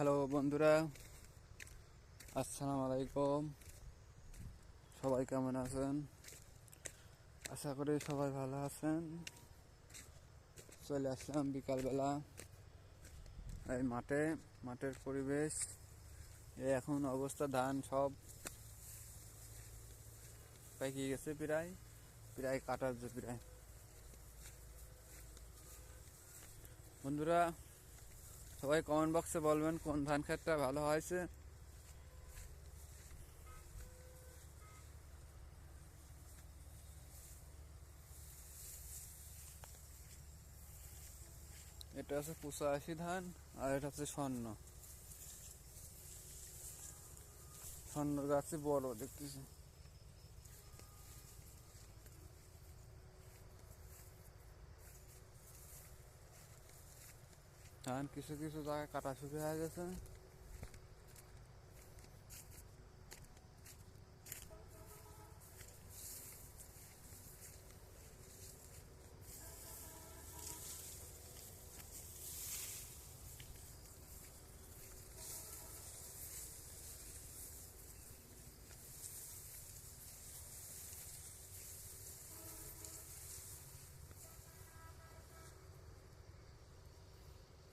Hello বন্ধুরা, আসসালামু আলাইকুম। সবাই কেমন আছেন? আশা করি সবাই ভালো আছেন। চলে আসলাম বিকালবেলা এই মাঠে, মাঠের পরিবেশ এখন অবস্থা, ধান সব পাইকে গেছে প্রায় প্রায় কাটার যে প্রায়। বন্ধুরা সবাই কমেন্ট বক্সে বলবেন কোন ধান ক্ষেতটা ভালো হয়েছে। এটা পুষা আশি ধান আর এটা হচ্ছে স্বর্ণ। স্বর্ণর গাছে বড় দেখতেছি। ধান কিছু কিছু জায়গায় কাটা শুকিয়ে হয়ে গেছে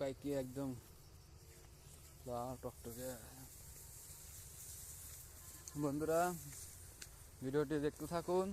পাইকি একদম লাল টকটকে। বন্ধুরা ভিডিওটি দেখতে থাকুন।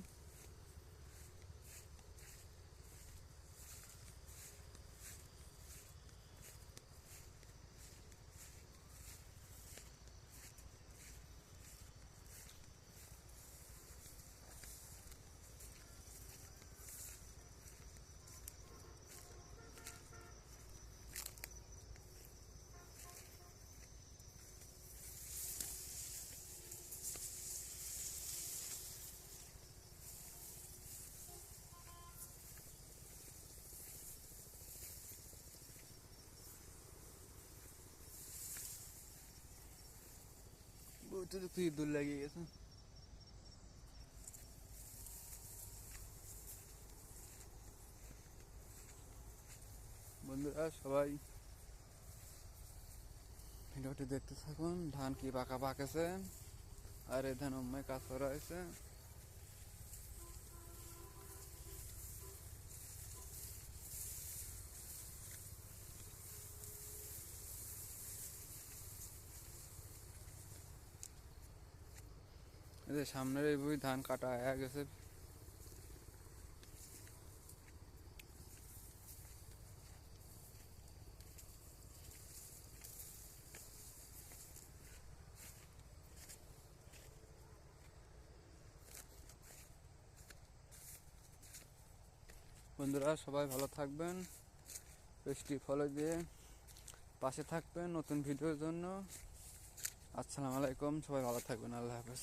বইতে তো তুই দূর লাগিয়ে গেছে। বন্ধুরা, সবাই ভিডিওটি দেখতে থাকুন। ধান কি পাকা পাকেছে আর এ ধান অম্মায় কাজ করা হয়েছে যে সামনের এই বই ধান কাটা হয়ে গেছে। বন্ধুরা, সবাই ভালো থাকবেন পেজটি ফলো দিয়ে পাশে থাকবেন নতুন ভিডিওর জন্য। আসসালামু আলাইকুম, সবাই ভালো থাকবেন, আল্লাহ হাফেজ।